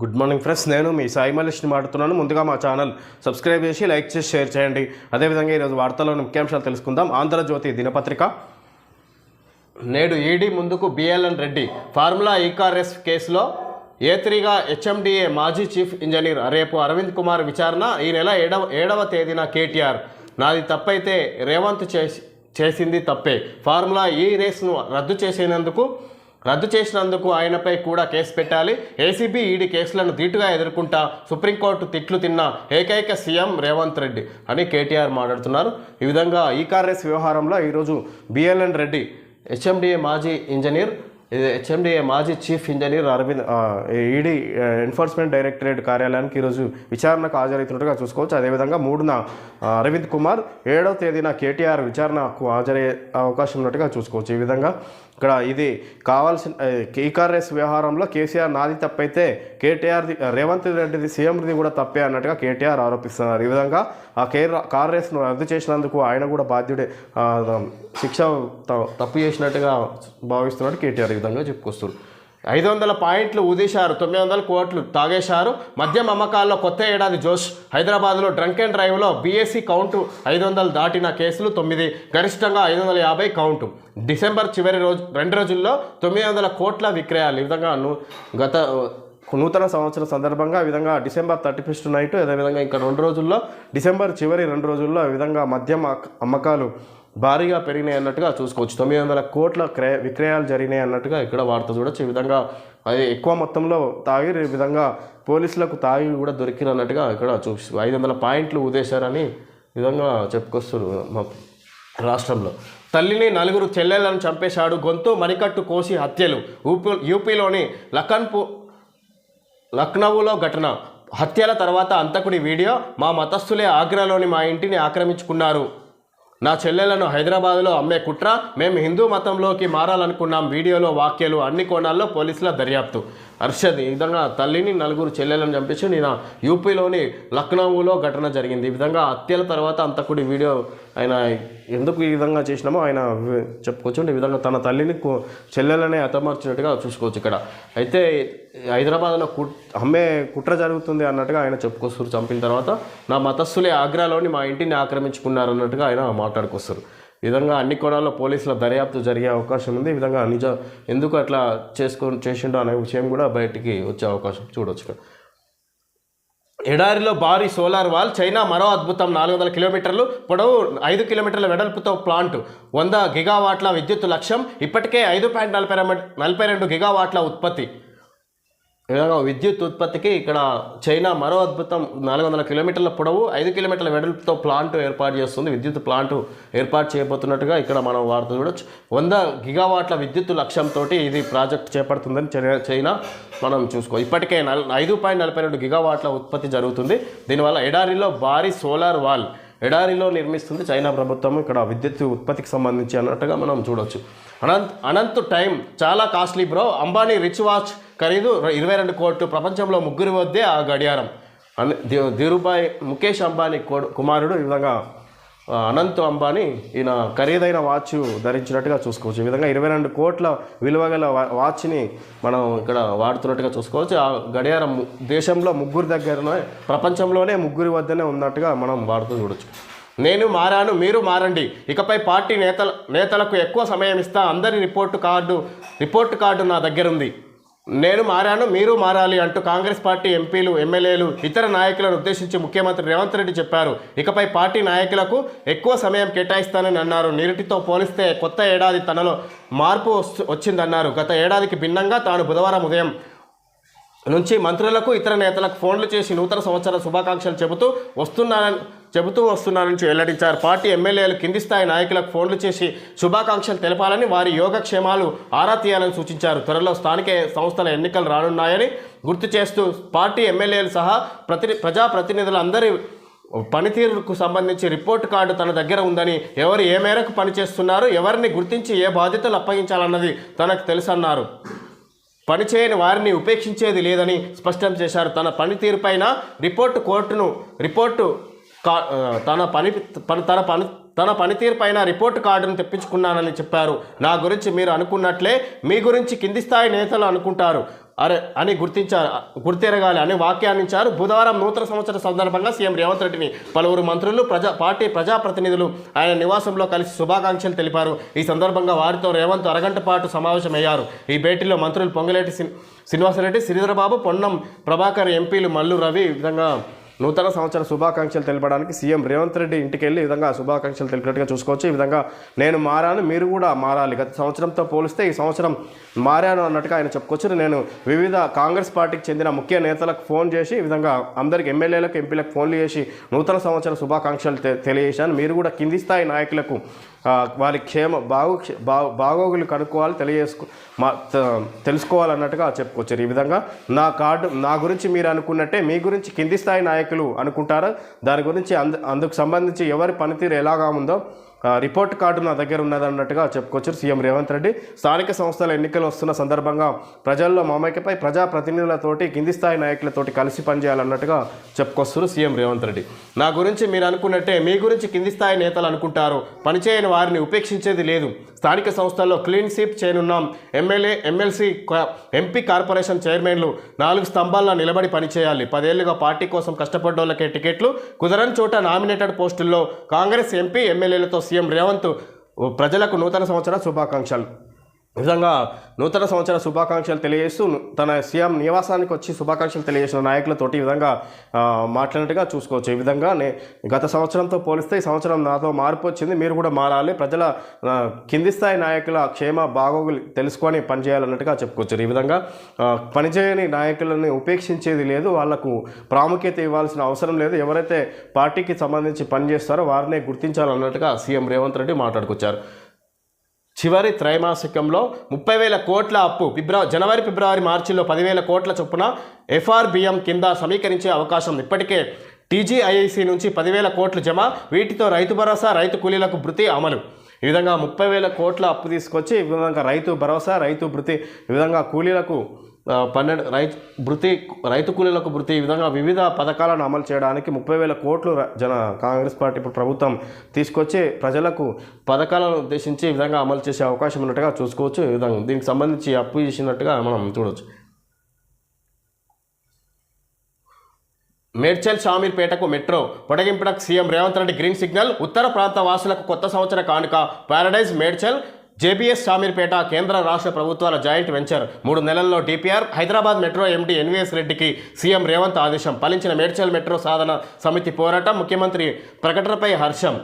Good morning friends నేను మీ సాయి మల్లేష్ని మాట్లాడుతున్నాను. ముందుగా మా ఛానల్ సబ్స్క్రైబ్ చేసి లైక్ చేసి షేర్ చేయండి. అదేవిధంగా ఈరోజు వార్తల్లోని ముఖ్యాంశాలు తెలుసుకుందాం. ఆంధ్రజ్యోతి దినపత్రిక. నేడు ఈడీ ముందుకు బిఎల్ఎన్ రెడ్డి. ఫార్ములా ఈకార్ఎస్ కేసులో ఏ త్రీగా హెచ్ఎండిఏ మాజీ చీఫ్ ఇంజనీర్ రేపు అరవింద్ కుమార్ విచారణ ఈ నెల ఏడవ ఏడవ తేదీన కేటీఆర్. నాది తప్పైతే రేవంత్ చేసి చేసింది తప్పే. ఫార్ములా ఈ రేస్ను రద్దు చేసినందుకు రద్దు చేసినందుకు ఆయనపై కూడా కేసు పెట్టాలి. ఏసీబీ ఈడీ కేసులను ధీటుగా ఎదుర్కొంటా సుప్రీంకోర్టు తిట్లు తిన్న ఏకైక సీఎం రేవంత్ రెడ్డి అని కేటీఆర్ మాట్లాడుతున్నారు. ఈ విధంగా ఈ కార్ఎస్ వ్యవహారంలో ఈరోజు బిఎల్ఎన్ రెడ్డి హెచ్ఎండిఏ మాజీ ఇంజనీర్ హెచ్ఎండిఏ మాజీ chief engineer Arvind ED enforcement directorate కార్యాలయానికి ఈరోజు విచారణకు హాజరవుతున్నట్టుగా చూసుకోవచ్చు. అదేవిధంగా మూడున అరవింద్ కుమార్ ఏడవ తేదీన కేటీఆర్ విచారణకు హాజరయ్యే అవకాశం ఉన్నట్టుగా చూసుకోవచ్చు. ఈ విధంగా ఇక్కడ ఇది కావాల్సిన ఈ వ్యవహారంలో కేసీఆర్ నాది తప్పైతే కేటీఆర్ రేవంత్ రెడ్డిది సీఎంది కూడా తప్పే అన్నట్టుగా కేటీఆర్ ఆరోపిస్తున్నారు. ఈ విధంగా ఆ కేర్ కార్ రేస్ను రద్దు చేసినందుకు ఆయన కూడా బాధ్యుడే. శిక్ష త- తప్పు చేసినట్టుగా భావిస్తున్నాడు కేటీఆర్ ఈ విధంగా చెప్పుకొస్తున్నారు. ఐదు వందల పాయింట్లు ఊదేశారు తొమ్మిది వందల కోట్లు తాగేశారు. మద్యం అమ్మకాల్లో కొత్త ఏడాది జోష్ హైదరాబాద్లో డ్రంక్ అండ్ డ్రైవ్లో బీఎస్సీ కౌంటు ఐదు వందలు దాటిన కేసులు తొమ్మిది గరిష్టంగా ఐదు వందల యాభై కౌంటు. డిసెంబర్ చివరి రోజు రెండు రోజుల్లో తొమ్మిది వందల కోట్ల విక్రయాలు. ఈ విధంగా గత నూతన సంవత్సరం సందర్భంగా ఈ విధంగా డిసెంబర్ థర్టీ ఫస్ట్ నైట్ అదేవిధంగా ఇంకా రెండు రోజుల్లో డిసెంబర్ చివరి రెండు రోజుల్లో ఈ విధంగా మద్యం అమ్మకాలు భారీగా పెరిగినాయి అన్నట్టుగా చూసుకోవచ్చు. తొమ్మిది వందల కోట్ల క్రయ విక్రయాలు జరిగినాయి అన్నట్టుగా ఇక్కడ వార్త చూడొచ్చు. ఈ విధంగా అది ఎక్కువ మొత్తంలో తాగి ఈ విధంగా పోలీసులకు తాగి కూడా దొరికినట్టుగా ఇక్కడ చూసి ఐదు వందల పాయింట్లు ఉదేశారని విధంగా చెప్పుకొస్తారు మా రాష్ట్రంలో. తల్లిని నలుగురు చెల్లెలను చంపేశాడు. గొంతు మణికట్టు కోసి హత్యలు. యూపీ యూపీలోని లఖన్పూ లక్నౌలో ఘటన. హత్యల తర్వాత అంతకుడి వీడియో మా మతస్థులే ఆగ్రాలోని మా ఇంటిని ఆక్రమించుకున్నారు. నా చెల్లెలను హైదరాబాద్లో అమ్మే కుట్ర మేము హిందూ మతంలోకి మారాలనుకున్నాం వీడియోలో వాక్యాలు అన్ని కోణాల్లో పోలీసుల దర్యాప్తు. అర్షద్ ఈ విధంగా తల్లిని నలుగురు చెల్లెలను చంపేసి నేను యూపీలోని లక్నౌలో ఘటన జరిగింది. ఈ విధంగా హత్యల తర్వాత అంతకుడి వీడియో ఆయన ఎందుకు ఈ విధంగా చేసినామో ఆయన చెప్పుకోవచ్చు. ఈ విధంగా తన తల్లిని చెల్లెలనే హతమార్చినట్టుగా చూసుకోవచ్చు ఇక్కడ. అయితే హైదరాబాద్లో కు అమ్మే కుట్ర జరుగుతుంది అన్నట్టుగా ఆయన చెప్పుకొస్తారు. చంపిన తర్వాత నా మతస్థులే ఆగ్రాలోని మా ఇంటిని ఆక్రమించుకున్నారు అన్నట్టుగా ఆయన మాట్లాడుకొస్తారు. ఈ విధంగా అన్ని కోణాల్లో పోలీసుల దర్యాప్తు జరిగే అవకాశం ఉంది. ఈ విధంగా నిజ ఎందుకు అట్లా చేసుకొని చేసిండో అనే విషయం కూడా బయటికి వచ్చే అవకాశం చూడొచ్చు ఎడారిలో భారీ సోలార్ వాల్ చైనా మరో అద్భుతం. నాలుగు వందల కిలోమీటర్లు పొడవు ఐదు కిలోమీటర్ల వెడల్పుతో ప్లాంట్. వంద గిగావాట్ల విద్యుత్ లక్ష్యం. ఇప్పటికే ఐదు పాయింట్ నలభై నలభై రెండు గిగావాట్ల ఉత్పత్తి. విధంగా విద్యుత్ ఉత్పత్తికి ఇక్కడ చైనా మరో అద్భుతం. నాలుగు వందల కిలోమీటర్ల పొడవు ఐదు కిలోమీటర్ల వెడల్పుతో ప్లాంట్ ఏర్పాటు చేస్తుంది. విద్యుత్ ప్లాంట్ ఏర్పాటు చేయబోతున్నట్టుగా ఇక్కడ మనం వార్త చూడొచ్చు. వంద గిగావాట్ల విద్యుత్ లక్ష్యంతో ఇది ప్రాజెక్ట్ చేపడుతుందని చైనా మనం చూసుకో ఇప్పటికే నల్ ఐదు పాయింట్ నలభై రెండు గిగావాట్ల ఉత్పత్తి జరుగుతుంది. దీనివల్ల ఎడారిలో భారీ సోలార్ వాల్ ఎడారిలో నిర్మిస్తుంది చైనా ప్రభుత్వం. ఇక్కడ విద్యుత్ ఉత్పత్తికి సంబంధించి అన్నట్టుగా మనం చూడొచ్చు. అనంత్ అనంత్ టైం చాలా costly bro. Ambani rich watch ఖరీదు ఇరవై రెండు కోట్లు. ప్రపంచంలో ముగ్గురి వద్దే ఆ గడియారం. అన్- ధీరుభాయ్ ముఖేష్ అంబానీ కొడు- కుమారుడు ఈ విధంగా అనంత్ అంబానీ ఈయన ఖరీదైన వాచ్ ధరించినట్టుగా చూసుకోవచ్చు. ఈ విధంగా ఇరవై రెండు కోట్ల విలువ గల వా- వాచ్ని మనం ఇక్కడ వాడుతున్నట్టుగా చూసుకోవచ్చు. ఆ గడియారం దేశంలో ముగ్గురు దగ్గరనే ప్రపంచంలోనే ముగ్గురి వద్దనే ఉన్నట్టుగా మనం వాడుతూ చూడొచ్చు. నేను మారాను మీరు మారండి. ఇకపై పార్టీ నేతల నేతలకు ఎక్కువ సమయం ఇస్తా. అందరి రిపోర్టు కార్డు రిపోర్టు కార్డు నా దగ్గర ఉంది నేను మారాను మీరు మారాలి అంటూ కాంగ్రెస్ పార్టీ ఎంపీలు ఎమ్మెల్యేలు ఇతర నాయకులను ఉద్దేశించి ముఖ్యమంత్రి రేవంత్ రెడ్డి చెప్పారు. ఇకపై పార్టీ నాయకులకు ఎక్కువ సమయం కేటాయిస్తానని అన్నారు. నిరుటితో పోలిస్తే కొత్త ఏడాది తనలో మార్పు వచ్చిందన్నారు. గత ఏడాదికి భిన్నంగా తాను బుధవారం ఉదయం నుంచి మంత్రులకు ఇతర నేతలకు ఫోన్లు చేసి నూతన సంవత్సర శుభాకాంక్షలు చెబుతూ వస్తున్నారని చెబుతూ వస్తున్నారని వెల్లడించారు. పార్టీ ఎమ్మెల్యేలు కింది స్థాయి నాయకులకు ఫోన్లు చేసి శుభాకాంక్షలు తెలపాలని వారి యోగక్షేమాలు ఆరా తీయాలని సూచించారు. త్వరలో స్థానిక సంస్థల ఎన్నికలు రానున్నాయని గుర్తు చేస్తూ పార్టీ ఎమ్మెల్యేలు సహా ప్రతి ప్రజాప్రతినిధులందరి పనితీరుకు సంబంధించి రిపోర్ట్ కార్డు తన దగ్గర ఉందని ఎవరు ఏ మేరకు పనిచేస్తున్నారు ఎవరిని గుర్తించి ఏ బాధ్యతలు అప్పగించాలన్నది తనకు తెలుసన్నారు. పనిచేయని వారిని ఉపేక్షించేది లేదని స్పష్టం చేశారు. తన పనితీరుపైన రిపోర్టు కోర్టును రిపోర్టు కా- తన పని పని- తన పని తన పనితీరుపైన రిపోర్టు కార్డును తెప్పించుకున్నానని చెప్పారు. నా గురించి మీరు అనుకున్నట్లే మీ గురించి కింది స్థాయి నేతలు అనుకుంటారు. అరే అని గుర్తించారు గుర్తెరగాలి అని వ్యాఖ్యానించారు బుధవారం నూతన సంవత్సర సందర్భంగా సీఎం రేవంత్ రెడ్డిని పలువురు మంత్రులు ప్రజా పార్టీ ప్రజాప్రతినిధులు ఆయన నివాసంలో కలిసి శుభాకాంక్షలు తెలిపారు. ఈ సందర్భంగా వారితో రేవంత్ అరగంట పాటు సమావేశమయ్యారు. ఈ భేటీలో మంత్రులు పొంగలేటి శ్రీ- శ్రీనివాసరెడ్డి శ్రీధరబాబు పొన్నం ప్రభాకర్ ఎంపీలు మల్లు రవి ఈ విధంగా నూతన సంవత్సర శుభాకాంక్షలు తెలపడానికి సీఎం రేవంత్ రెడ్డి ఇంటికి వెళ్ళి ఈ విధంగా శుభాకాంక్షలు తెలిపినట్టుగా చూసుకోవచ్చు. ఈ విధంగా నేను మారాను మీరు కూడా మారాలి. గత సంవత్సరంతో పోలిస్తే ఈ సంవత్సరం మారాను అన్నట్టుగా ఆయన చెప్పుకోవచ్చు. నేను వివిధ కాంగ్రెస్ పార్టీకి చెందిన ముఖ్య నేతలకు ఫోన్ చేసి ఈ విధంగా అందరికి ఎమ్మెల్యేలకు ఎంపీలకు ఫోన్లు చేసి నూతన సంవత్సర శుభాకాంక్షలు తెలియజేశాను. మీరు కూడా కింది స్థాయి నాయకులకు వారి క్షేమ బాగు బా బాగోగులు కనుక్కోవాలి తెలియజేసుకో మా తెలుసుకోవాలన్నట్టుగా చెప్పుకొచ్చారు. ఈ విధంగా నా కార్డు నా గురించి మీరు అనుకున్నట్టే మీ గురించి కింది స్థాయి నాయకులు అనుకుంటారు. దాని గురించి అందు అందుకు సంబంధించి ఎవరి పనితీరు ఎలాగా ఉందో రిపోర్ట్ కార్డు నా దగ్గర ఉన్నదన్నట్టుగా చెప్పుకోవచ్చు. సీఎం రేవంత్ రెడ్డి స్థానిక సంస్థల ఎన్నికలు వస్తున్న సందర్భంగా ప్రజల్లో మమైకపై ప్రజాప్రతినిధులతోటి కింది స్థాయి నాయకులతోటి కలిసి పనిచేయాలన్నట్టుగా చెప్పుకొస్తున్నారు సీఎం రేవంత్ రెడ్డి. నా గురించి మీరు అనుకున్నట్టే మీ గురించి కింది స్థాయి నేతలు అనుకుంటారు. పనిచేయని వారిని ఉపేక్షించేది లేదు. స్థానిక సంస్థల్లో క్లీన్ స్వీప్ చేయనున్నాం. ఎమ్మెల్యే ఎమ్మెల్సీ ఎంపీ కార్పొరేషన్ చైర్మన్లు నాలుగు స్తంభాల్లో నిలబడి పనిచేయాలి. పదేళ్ళుగా పార్టీ కోసం కష్టపడ్డోళ్ళకే టికెట్లు కుదరని చోట నామినేటెడ్ పోస్టుల్లో కాంగ్రెస్ ఎంపీ ఎమ్మెల్యేలతో సీఎం రేవంత్ ప్రజలకు నూతన సంవత్సర శుభాకాంక్షలు. ఈ విధంగా నూతన సంవత్సర శుభాకాంక్షలు తెలియజేస్తూ తన సీఎం నివాసానికి వచ్చి శుభాకాంక్షలు తెలియజేసిన నాయకులతోటి ఈ విధంగా మాట్లాడినట్టుగా చూసుకోవచ్చు. ఈ విధంగా నే గత సంవత్సరంతో పోలిస్తే ఈ సంవత్సరం నాతో మార్పు వచ్చింది. మీరు కూడా మారాలి. ప్రజల కింది స్థాయి నాయకుల క్షేమ బాగోగులు తెలుసుకొని పనిచేయాలన్నట్టుగా చెప్పుకోవచ్చు. ఈ విధంగా పనిచేయని నాయకులని ఉపేక్షించేది లేదు. వాళ్ళకు ప్రాముఖ్యత ఇవ్వాల్సిన అవసరం లేదు. ఎవరైతే పార్టీకి సంబంధించి పనిచేస్తారో వారినే గుర్తించాలన్నట్టుగా సీఎం రేవంత్ రెడ్డి మాట్లాడుకొచ్చారు. చివరి త్రైమాసికంలో ముప్పై వేల కోట్ల అప్పు. ఫిబ్రవరి జనవరి ఫిబ్రవరి మార్చిలో పదివేల కోట్ల చొప్పున ఎఫ్ఆర్బిఎం కింద సమీకరించే అవకాశం ఇప్పటికే. టీజీఐఐసి నుంచి పదివేల కోట్లు జమ వీటితో రైతు భరోసా రైతు కూలీలకు భృతి అమలు. ఈ విధంగా ముప్పై వేల కోట్ల అప్పు తీసుకొచ్చి ఈ విధంగా రైతు భరోసా రైతు భృతి ఈ విధంగా కూలీలకు పన్నెండు రైతు భృతి రైతు కూలీలకు భృతి ఈ విధంగా వివిధ పథకాలను అమలు చేయడానికి ముప్పై వేల కోట్లు జన కాంగ్రెస్ పార్టీ ఇప్పుడు ప్రభుత్వం తీసుకొచ్చి ప్రజలకు పథకాలను ఉద్దేశించి ఈ విధంగా అమలు చేసే అవకాశం ఉన్నట్టుగా చూసుకోవచ్చు. ఈ విధంగా దీనికి సంబంధించి అప్పు చేసినట్టుగా మనం చూడవచ్చు మేడ్చల్ షామీర్పేటకు metro పొడిగింపునకు CM Revanth Reddy green signal ఉత్తర ప్రాంత వాసులకు కొత్త సంవత్సర కానుక పారడైజ్ మేడ్చల్ జేబీఎస్ షామీర్పేట కేంద్ర రాష్ట్ర ప్రభుత్వాల జాయింట్ వెంచర్ మూడు నెలల్లో DPR. Hyderabad metro MD NVS రెడ్డికి సీఎం రేవంత్ ఆదేశం. ఫలించిన మేడ్చల్ మెట్రో సాధన సమితి పోరాటం ముఖ్యమంత్రి ప్రకటనపై హర్షం.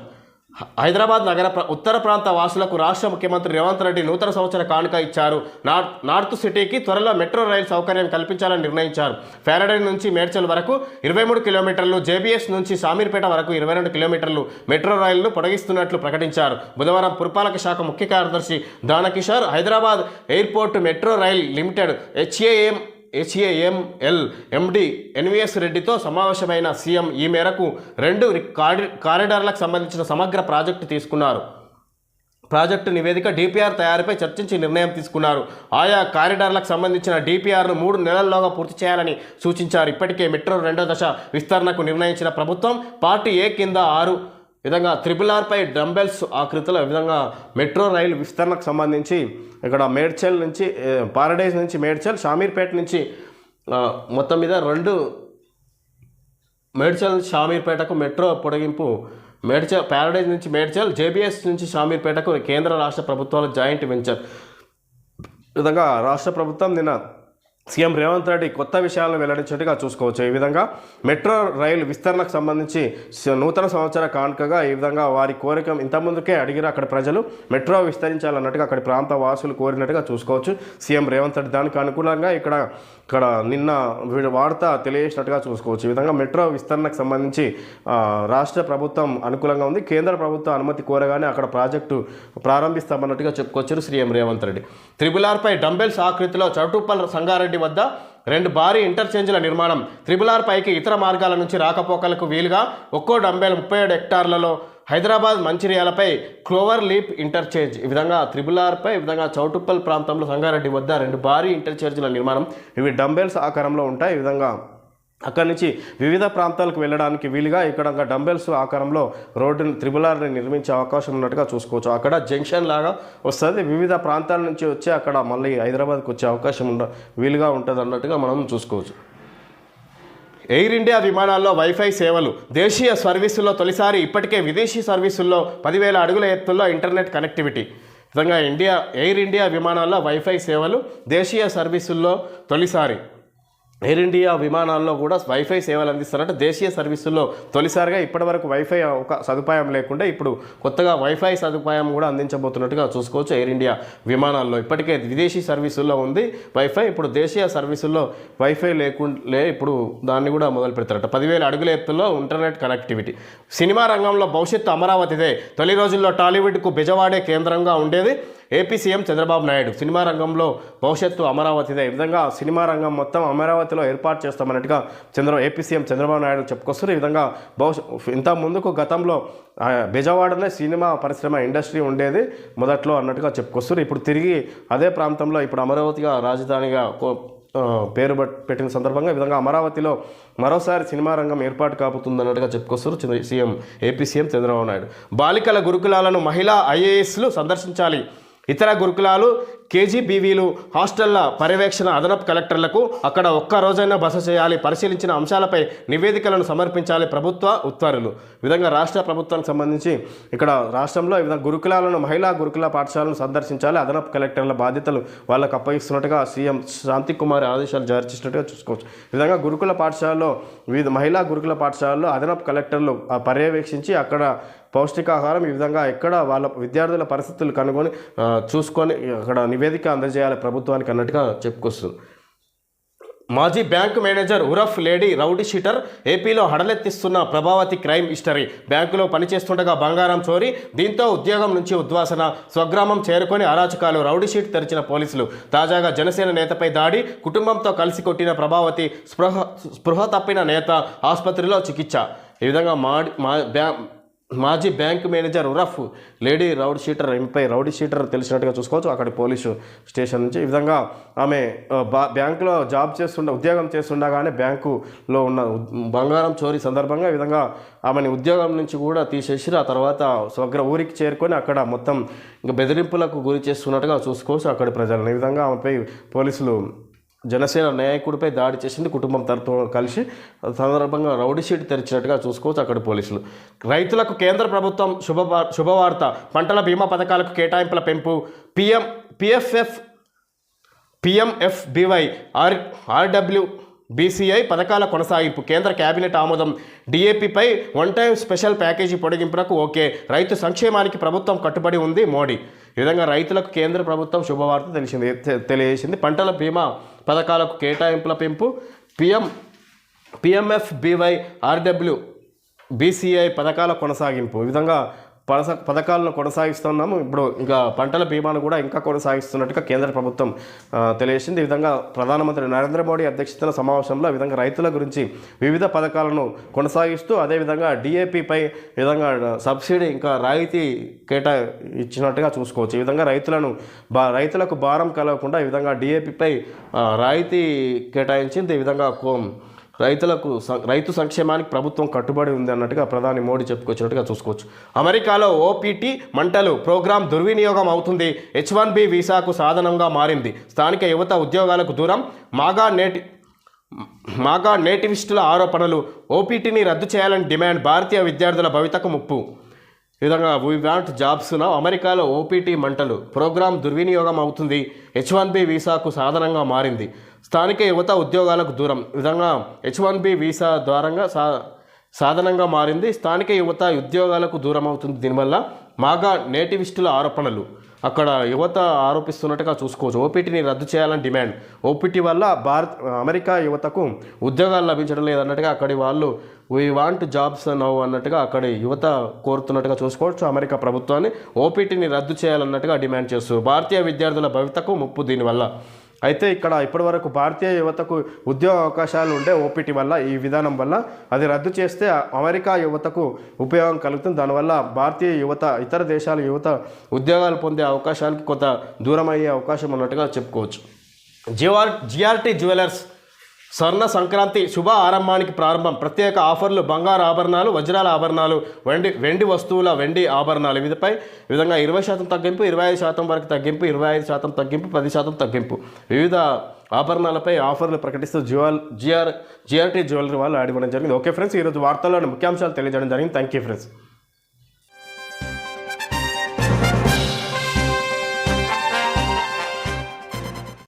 హైదరాబాద్ నగర ఉత్తర ప్రాంత వాసులకు రాష్ట్ర ముఖ్యమంత్రి రేవంత్ రెడ్డి నూతన సంవత్సర కానుక ఇచ్చారు. నార్త్ నార్త్ సిటీకి త్వరలో మెట్రో రైలు సౌకర్యం కల్పించాలని నిర్ణయించారు. ఫారడై నుంచి మేడ్చల్ వరకు ఇరవై మూడు కిలోమీటర్లు జేబీఎస్ నుంచి సామీర్పేట వరకు ఇరవై రెండు కిలోమీటర్లు మెట్రో రైలును పొడిగిస్తున్నట్లు ప్రకటించారు. బుధవారం పురపాలక శాఖ ముఖ్య కార్యదర్శి Danakishore Hyderabad airport metro rail limited HAM HAML MD NVS రెడ్డితో సమావేశమైన సీఎం ఈ మేరకు రెండు రి- కారి కారిడార్లకు సంబంధించిన సమగ్ర ప్రాజెక్టు తీసుకున్నారు. ప్రాజెక్టు నివేదిక డిపిఆర్ తయారీపై చర్చించి నిర్ణయం తీసుకున్నారు. ఆయా కారిడార్లకు సంబంధించిన డిపిఆర్ను మూడు నెలల్లోగా పూర్తి చేయాలని సూచించారు. ఇప్పటికే మెట్రో రెండో దశ విస్తరణకు నిర్ణయించిన ప్రభుత్వం పార్టీ ఏ కింద ఆరు విధంగా త్రిపుల్ ఆర్పై డంబెల్స్ ఆకృతిలో విధంగా మెట్రో రైలు విస్తరణకు సంబంధించి ఇక్కడ మేడ్చల్ నుంచి పారడైజ్ నుంచి మేడ్చల్ షామీర్పేట నుంచి మొత్తం మీద రెండు మేడ్చల్ షామీర్పేటకు మెట్రో పొడిగింపు మేడ్చల్ ప్యారడైజ్ నుంచి మేడ్చల్ జేబీఎస్ నుంచి షామీర్పేటకు కేంద్ర రాష్ట్ర ప్రభుత్వాల జాయింట్ వెంచర్. విధంగా రాష్ట్ర ప్రభుత్వం నిన్న సీఎం రేవంత్ రెడ్డి కొత్త విషయాలను వెల్లడించినట్టుగా చూసుకోవచ్చు. ఈ విధంగా మెట్రో రైలు విస్తరణకు సంబంధించి నూతన సంవత్సర కానుకగా ఈ విధంగా వారి కోరిక ఇంతకుముందుకే అడిగిన అక్కడ ప్రజలు. మెట్రో విస్తరించాలన్నట్టుగా అక్కడి ప్రాంత వాసులు కోరినట్టుగా చూసుకోవచ్చు. సీఎం రేవంత్ రెడ్డి దానికి అనుకూలంగా ఇక్కడ ఇక్కడ నిన్న వీడి వార్త తెలియజేసినట్టుగా చూసుకోవచ్చు. ఈ విధంగా మెట్రో విస్తరణకు సంబంధించి రాష్ట్ర ప్రభుత్వం అనుకూలంగా ఉంది. కేంద్ర ప్రభుత్వం అనుమతి కోరగానే అక్కడ ప్రాజెక్టు ప్రారంభిస్తామన్నట్టుగా చెప్పుకొచ్చారు సీఎం రేవంత్ రెడ్డి. త్రిబుల్ ఆర్పై డంబెల్స్ ఆకృతిలో చౌటుప్పల్ సంగారెడ్డి వద్ద రెండు భారీ ఇంటర్చేంజ్ల నిర్మాణం. త్రిబుల్ ఆర్ పైకి ఇతర మార్గాల నుంచి రాకపోకలకు వీలుగా ఒక్కో డంబెల్ ముప్పై ఏడు హెక్టార్లలో హైదరాబాద్ మంచిర్యాలపై క్లోవర్ లీప్ ఇంటర్చేంజ్. ఈ విధంగా త్రిబుల్ ఆర్పై ఈ విధంగా చౌటుప్పల్ ప్రాంతంలో సంగారెడ్డి వద్ద రెండు భారీ ఇంటర్చేంజ్ల నిర్మాణం. ఇవి డంబెల్స్ ఆకారంలో ఉంటాయి. ఈ విధంగా అక్కడి నుంచి వివిధ ప్రాంతాలకు వెళ్ళడానికి వీలుగా ఇక్కడ డంబెల్స్ ఆకారంలో రోడ్డుని త్రిబులార్ని నిర్మించే అవకాశం ఉన్నట్టుగా చూసుకోవచ్చు. అక్కడ జంక్షన్ లాగా వస్తుంది. వివిధ ప్రాంతాల నుంచి వచ్చి అక్కడ మళ్ళీ హైదరాబాద్కి వచ్చే అవకాశం ఉండ వీలుగా ఉంటుంది అన్నట్టుగా మనం చూసుకోవచ్చు. ఎయిర్ ఇండియా విమానాల్లో వైఫై సేవలు. దేశీయ సర్వీసుల్లో తొలిసారి ఇప్పటికే విదేశీ సర్వీసుల్లో పదివేల అడుగుల ఎత్తుల్లో ఇంటర్నెట్ కనెక్టివిటీ. విధంగా ఇండియా ఎయిర్ ఇండియా విమానాల్లో వైఫై సేవలు దేశీయ సర్వీసుల్లో తొలిసారి. ఎయిర్ ఇండియా విమానాల్లో కూడా వైఫై సేవలు అందిస్తారంటే. దేశీయ సర్వీసుల్లో తొలిసారిగా ఇప్పటివరకు వైఫై ఒక సదుపాయం లేకుండా ఇప్పుడు కొత్తగా వైఫై సదుపాయం కూడా అందించబోతున్నట్టుగా చూసుకోవచ్చు ఎయిర్ ఇండియా విమానాల్లో. ఇప్పటికే విదేశీ సర్వీసుల్లో ఉంది వైఫై ఇప్పుడు దేశీయ సర్వీసుల్లో వైఫై లేకుండా ఇప్పుడు దాన్ని కూడా మొదలు పెడతారట. పదివేల అడుగుల ఎత్తులో ఇంటర్నెట్ కనెక్టివిటీ. సినిమా రంగంలో భవిష్యత్తు అమరావతిదే. తొలి రోజుల్లో టాలీవుడ్కు బెజవాడే కేంద్రంగా ఉండేది. AP CM Chandrababu Naidu cinema రంగంలో భవిష్యత్తు అమరావతిదే. ఈ విధంగా సినిమా రంగం మొత్తం అమరావతిలో ఏర్పాటు చేస్తామన్నట్టుగా చంద్ర ఏపీ సీఎం చంద్రబాబు నాయుడు చెప్పుకొస్తారు ఈ విధంగా భవిష్య ఇంత ముందుకు గతంలో బెజవాడనే సినిమా పరిశ్రమ ఇండస్ట్రీ ఉండేది మొదట్లో అన్నట్టుగా చెప్పుకొస్తారు ఇప్పుడు తిరిగి అదే ప్రాంతంలో ఇప్పుడు అమరావతిగా రాజధానిగా కో- పేరు పెట్టిన సందర్భంగా ఈ విధంగా అమరావతిలో మరోసారి సినిమా రంగం ఏర్పాటు కాబోతుంది అన్నట్టుగా చెప్పుకొస్తారు Chandra- CM AP CM Chandrababu Naidu. బాలికల గురుకులాలను మహిళా ఐఏఎస్లు సందర్శించాలి. ఇతర గురుకులాలు కేజీబీవీలు హాస్టళ్ళ పర్యవేక్షణ అదనపు కలెక్టర్లకు అక్కడ ఒక్క రోజైనా బస చేయాలి పరిశీలించిన అంశాలపై నివేదికలను సమర్పించాలి ప్రభుత్వ ఉత్తర్వులు. విధంగా రాష్ట్ర ప్రభుత్వానికి సంబంధించి ఇక్కడ రాష్ట్రంలో ఈ విధంగా గురుకులాలను మహిళా గురుకుల పాఠశాలను సందర్శించాలి. అదనపు కలెక్టర్ల బాధ్యతలు వాళ్ళకు అప్పగిస్తున్నట్టుగా సీఎం శాంతి కుమార్ ఆదేశాలు జారీ చేసినట్టుగా చూసుకోవచ్చు. ఈ విధంగా గురుకుల పాఠశాలలో వివిధ మహిళా గురుకుల పాఠశాలలో అదనపు కలెక్టర్లు పర్యవేక్షించి అక్కడ పౌష్టికాహారం ఈ విధంగా ఎక్కడ వాళ్ళ విద్యార్థుల పరిస్థితులు కనుగొని చూసుకొని అక్కడ నివేదిక అందజేయాలి ప్రభుత్వానికి అన్నట్టుగా చెప్పుకొస్తుంది. మాజీ బ్యాంకు మేనేజర్ ఉరఫ్ లేడీ రౌడీ షీటర్ ఏపీలో హడలెత్తిస్తున్న ప్రభావతి క్రైమ్ హిస్టరీ. బ్యాంకులో పనిచేస్తుండగా బంగారం చోరీ దీంతో ఉద్యోగం నుంచి ఉద్వాసన స్వగ్రామం చేరుకొని అరాచకాలు రౌడీ షీట్ తెరిచిన పోలీసులు. తాజాగా జనసేన నేతపై దాడి కుటుంబంతో కలిసి కొట్టిన ప్రభావతి స్పృహ స్పృహ తప్పిన నేత ఆసుపత్రిలో చికిత్స. ఈ విధంగా మాడి మా బ్యా మాజీ బ్యాంక్ మేనేజర్ ఉరఫ్ లేడీ రౌడీ షీటర్ ఎంపై రౌడీ షీటర్ తెలిసినట్టుగా చూసుకోవచ్చు. అక్కడి పోలీసు స్టేషన్ నుంచి ఈ విధంగా ఆమె బా బ్యాంకులో జాబ్ చేస్తుండ ఉద్యోగం చేస్తుండగానే బ్యాంకులో ఉన్న బంగారం చోరీ సందర్భంగా ఈ విధంగా ఆమెని ఉద్యోగం నుంచి కూడా తీసేసి ఆ తర్వాత స్వగ్ర ఊరికి చేరుకొని అక్కడ మొత్తం ఇంకా బెదిరింపులకు గురి చేస్తున్నట్టుగా చూసుకోవచ్చు అక్కడి ప్రజలను. ఈ విధంగా ఆమెపై పోలీసులు జనసేన నాయకుడిపై దాడి చేసింది కుటుంబం తరతో కలిసి సందర్భంగా రౌడీ షీట్ తెరిచినట్టుగా చూసుకోవచ్చు అక్కడ పోలీసులు. రైతులకు కేంద్ర ప్రభుత్వం శుభ శుభవార్త పంటల బీమా పథకాలకు కేటాయింపుల పెంపు PM PFF PMFBY R RW BCI పథకాల కొనసాగింపు కేంద్ర కేబినెట్ ఆమోదం డిఏపిపై వన్ టైం స్పెషల్ ప్యాకేజీ పొడిగింపునకు ఓకే రైతు సంక్షేమానికి ప్రభుత్వం కట్టుబడి ఉంది మోడీ. ఈ విధంగా రైతులకు కేంద్ర ప్రభుత్వం శుభవార్త తెలిసింది తెలియజేసింది. పంటల బీమా పథకాలకు కేటాయింపుల పెంపు PM PMF BY RW BCI పథకాల కొనసాగింపు. ఈ విధంగా పనస పథకాలను కొనసాగిస్తున్నాము. ఇప్పుడు ఇంకా పంటల బీమాను కూడా ఇంకా కొనసాగిస్తున్నట్టుగా కేంద్ర ప్రభుత్వం తెలియజేసింది. ఈ విధంగా ప్రధానమంత్రి నరేంద్ర మోడీ అధ్యక్షతన సమావేశంలో ఈ విధంగా రైతుల గురించి వివిధ పథకాలను కొనసాగిస్తూ అదేవిధంగా డిఏపిపై విధంగా సబ్సిడీ ఇంకా రాయితీ కేటా ఇచ్చినట్టుగా చూసుకోవచ్చు. ఈ విధంగా రైతులను బా రైతులకు భారం కలగకుండా ఈ విధంగా డిఏపిపై రాయితీ కేటాయించింది. ఈ విధంగా కో రైతులకు సం- రైతు సంక్షేమానికి ప్రభుత్వం కట్టుబడి ఉంది అన్నట్టుగా ప్రధాని మోడీ చెప్పుకొచ్చినట్టుగా చూసుకోవచ్చు. అమెరికాలో ఓపీటీ మంటలు ప్రోగ్రాం దుర్వినియోగం అవుతుంది. హెచ్ వన్ బి వీసాకు సాధనంగా మారింది. స్థానిక యువత ఉద్యోగాలకు దూరం. మాగా నేటి మాగా నేటివిస్టుల ఆరోపణలు ఓపీటీని రద్దు చేయాలని డిమాండ్ భారతీయ విద్యార్థుల భవితకు ముప్పు. ఈ విధంగా వీ వాంట్ జాబ్స్ నా. అమెరికాలో ఓపీటీ మంటలు ప్రోగ్రాం దుర్వినియోగం అవుతుంది. హెచ్ వన్ బి వీసాకు సాధనంగా మారింది. స్థానిక యువత ఉద్యోగాలకు దూరం. విధంగా హెచ్ వన్ బి వీసా ద్వారంగా సా సాధనంగా మారింది. స్థానిక యువత ఉద్యోగాలకు దూరం అవుతుంది దీనివల్ల మాగా నేటివిస్టుల ఆరోపణలు. అక్కడ యువత ఆరోపిస్తున్నట్టుగా చూసుకోవచ్చు. ఓపీటీని రద్దు చేయాలని డిమాండ్. ఓపీటీ వల్ల భారత్ అమెరికా యువతకు ఉద్యోగాలు లభించడం లేదన్నట్టుగా అక్కడి వాళ్ళు వీ వాంట్ జాబ్స్ నౌ అన్నట్టుగా అక్కడి యువత కోరుతున్నట్టుగా చూసుకోవచ్చు. అమెరికా ప్రభుత్వాన్ని ఓపీటీని రద్దు చేయాలన్నట్టుగా డిమాండ్ చేస్తూ భారతీయ విద్యార్థుల భవితకు ముప్పు దీనివల్ల అయితే ఇక్కడ ఇప్పటివరకు భారతీయ యువతకు ఉద్యోగ అవకాశాలు ఉండే ఓపీటీ వల్ల ఈ విధానం వల్ల అది రద్దు చేస్తే అమెరికా యువతకు ఉపయోగం కలుగుతుంది. దానివల్ల భారతీయ యువత ఇతర దేశాల యువత ఉద్యోగాలు పొందే అవకాశాలకు కొంత దూరం అయ్యే అవకాశం ఉన్నట్టుగా చెప్పుకోవచ్చు. జిఆర్ జిఆర్టీ జ్యువెలర్స్ స్వర్ణ సంక్రాంతి శుభ ఆరంభానికి ప్రారంభం. ప్రత్యేక ఆఫర్లు బంగారు ఆభరణాలు వజ్రాల ఆభరణాలు వెండి వెండి వస్తువుల వెండి ఆభరణాలు. వీటిపై విధంగా ఇరవై శాతం తగ్గింపు ఇరవై ఐదు శాతం వరకు తగ్గింపు ఇరవై ఐదు శాతం తగ్గింపు పది శాతం తగ్గింపు. వివిధ ఆభరణాలపై ఆఫర్లు ప్రకటిస్తూ జ్యువెల్ జిఆర్ జిఆర్టీ జ్యువెలరీ వాళ్ళు ఆడివ్వడం జరిగింది. ఓకే ఫ్రెండ్స్ ఈరోజు వార్తల్లోని ముఖ్యాంశాలు తెలియజేయడం జరిగింది. Thank you friends.